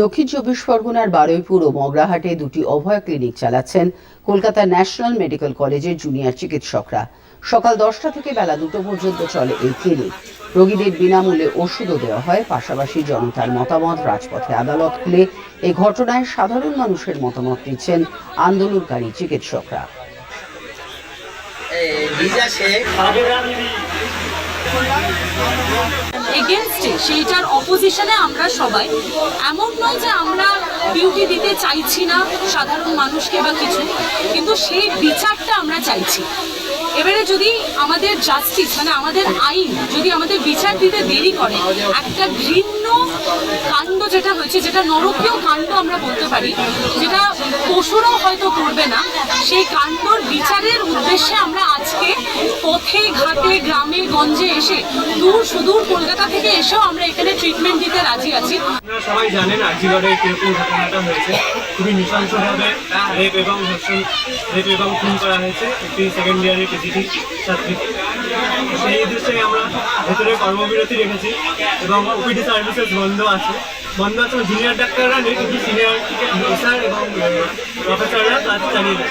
দক্ষিণ চব্বিশ পরগনার বারুইপুর ও মগরাহাটে দুটি অভয় ক্লিনিক চালাচ্ছেন কলকাতা ন্যাশনাল মেডিকেল কলেজের জুনিয়র চিকিৎসকরা। সকাল দশটা থেকে বেলা দুটো পর্যন্ত চলে এই ক্লিনিক। রোগীদের বিনামূল্যে ওষুধও দেওয়া হয়, পাশাপাশি জনতার মতামত রাজপথে আদালত খুলে এই ঘটনায় সাধারণ মানুষের মতামত নিচ্ছেন আন্দোলনকারী চিকিৎসকরা। এগেনস্টে সেইটার অপোজিশনে আমরা সবাই। এমন নয় যে আমরা ডিউটি দিতে চাইছি না সাধারণ মানুষকে বা কিছু, কিন্তু সেই বিচারটা আমরা চাইছি। এবারে যদি আমাদের জাস্টিস মানে আমাদের আইন, যদি আমাদের বিচার দিতে দেরি করে, একটা ঘৃণ্য কাণ্ড যেটা হয়েছে, যেটা নরকীয় কাণ্ড আমরা বলতে পারি, যেটা পশুরাও হয়তো করবে না, সেই কাণ্ডর বিচারের উদ্দেশ্যে আমরা পথে ঘাটে গ্রামে, গঞ্জে এসে দূর সুদূর কলকাতা থেকে এসেও আমরা এখানে ট্রিটমেন্ট দিতে রাজি আছি। সবাই জানেন আর্জিগড়ে কীরকম ঘটনাটা হয়েছে। খুবই নৃশংসভাবে রেপ এবং ধর্ষণ রেপ এবং খুন করা হয়েছে একটি সেকেন্ড ইয়ারের পিজিটি ছাত্রীকে সেই উদ্দেশ্যে আমরা ভেতরে কর্মবিরতি রেখেছি এবং ওপিডি সার্ভিসেস বন্ধ আছে। আছে জুনিয়র ডাক্তাররা কিন্তু সিনিয়র স্যার এবং প্রফেসররা কাজ চালিয়ে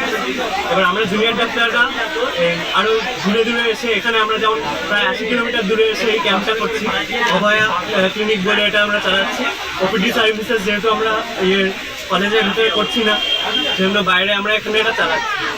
এবার আমরা জুনিয়র ডাক্তাররা এই, আরও দূরে দূরে এসে এখানে আমরা যেমন প্রায় আশি কিলোমিটার দূরে এসে এই ক্যাম্পটা করছি। অভয়া ক্লিনিক বলে এটা আমরা চালাচ্ছি। ওপিডি সার্ভিসেস যেহেতু আমরা ইয়ে কলেজের ভিতরে করছি না সেজন্য বাইরে আমরা এখানে এটা চালাচ্ছি।